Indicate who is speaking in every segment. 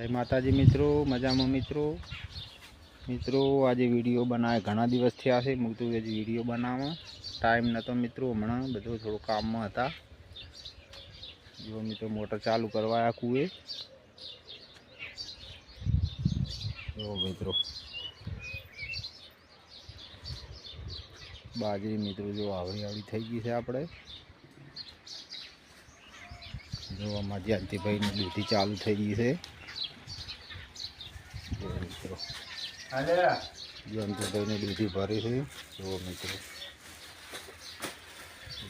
Speaker 1: જય માતાજી મિત્રો, મજામાં મિત્રો. મિત્રો, આજે વીડિયો બનાવે, ઘણા દિવસ થયા છે હું તો આજે વીડિયો બનાવવા. ટાઈમ નહોતો મિત્રો, હમણાં બધું થોડું કામમાં હતા. જો મિત્રો, મોટર ચાલુ કરવા આ કુએ જો મિત્રો. બાજરી મિત્રો, જો આવડી આવડી થઈ ગઈ છે આપણે. જો આમાં જયંતિભાઈની ડ્યુટી ચાલુ થઈ ગઈ છે. મિત્રો જયંતિભાઈની દૂધી ભરી છે. જો મિત્રો.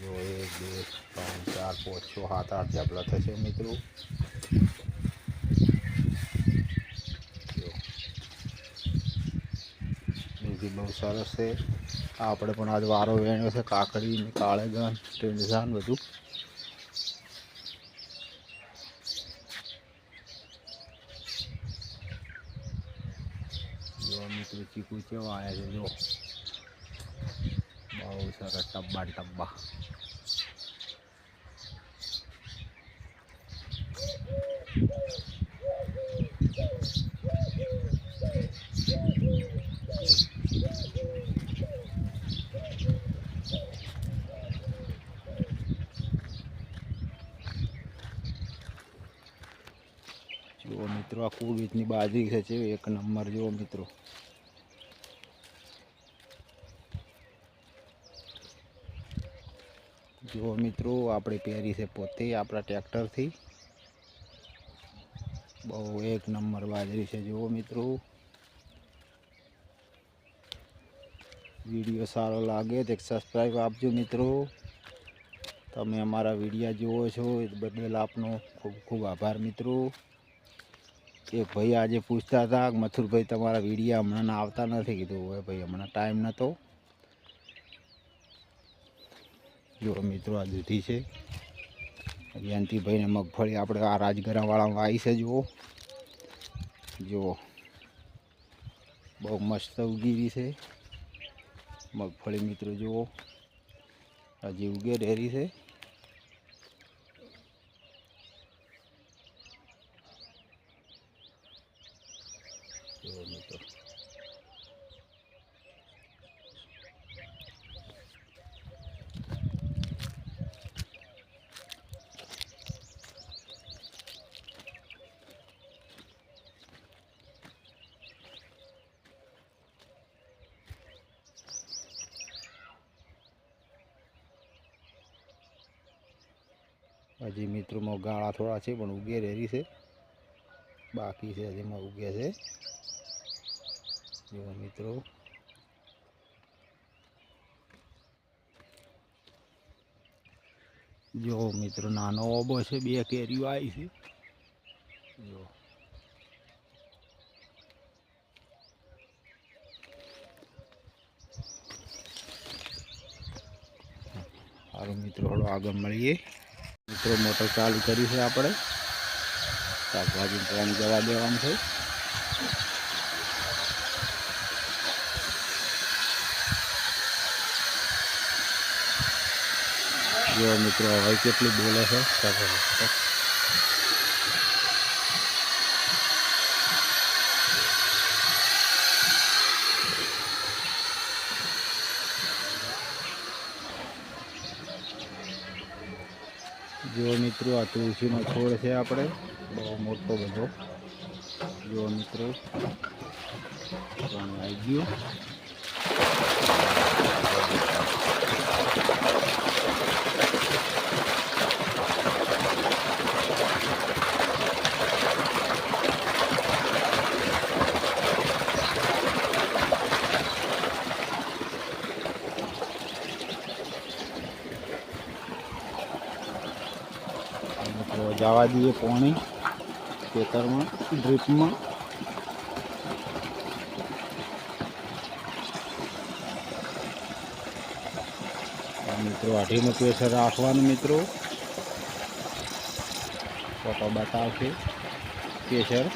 Speaker 1: જો એક, બે, ત્રણ, ચાર, પાંચ, છ, સાત, આઠ જાબલા થશે મિત્રો. ડ્યુટી બહુ સરસ છે. આપણે પણ આજ વારો વેણ્યો છે. કાકડી કાળેગન ટીંડસાન બધું જો મિત્રો ચીકુ કેવા આવ્યા છે, જો. બહુ સરસ ટબ્બા ટબ્બા. મિત્રો, આ કોવિડની બાજરી છે, એક નંબર, જુઓ મિત્રો. જુઓ મિત્રો, આપણે પહેરી છે પોતે આપણા ટ્રેક્ટરથી. બહુ એક નંબર બાજરી છે, જુઓ મિત્રો. વીડિયો સારો લાગે તો સબસ્ક્રાઈબ આપજો મિત્રો. તમે અમારા વિડીયા જુઓ છો એ બદલ આપનો ખૂબ ખૂબ આભાર મિત્રો. એક ભાઈ આજે પૂછતા હતા મથુરભાઈ તમારા વિડીયા હમણાં આવતા નથી, કીધું હવે ભાઈ, હમણાં ટાઈમ નહોતો જો મિત્રો, આ દૂધી છે. જયંતિભાઈને મગફળી આપણે આ રાજગરાવાળામાં આવી છે, જુઓ. જુઓ. બહુ મસ્ત ઉગીરી છે. મગફળી મિત્રો, જુઓ. હજી ઉગે ડેરી છે. મિત્રો. હજી મિત્રોમાં ગાળા થોડા છે, પણ ઉગે રેરી છે. બાકી છે હજીમાં ઉગે છે. જો મિત્રો. જો મિત્રો, નાનો ઓબો છે, બે કેરીઓ આવી છે. જો સારું મિત્રો આગળ મળીએ. મિત્રો, મોટર ચાલુ કરી છે આપણે શાકભાજી પાણી જવા દેવાનું છે જો મિત્રો, હવે કેટલી બોલે છે. જો મિત્રો, આ તુલસીનો છોડ છે આપણે. બહુ મોટો બધો. જુઓ મિત્રો. પણ આવી ગયું મિત્રો જવા દઈએ પાણી ખેતરમાં, ડ્રીપમાં. આ મિત્રો અઢીનું પ્રેશર રાખવાનું મિત્રો. ફોટો બતાવશે પ્રેશર.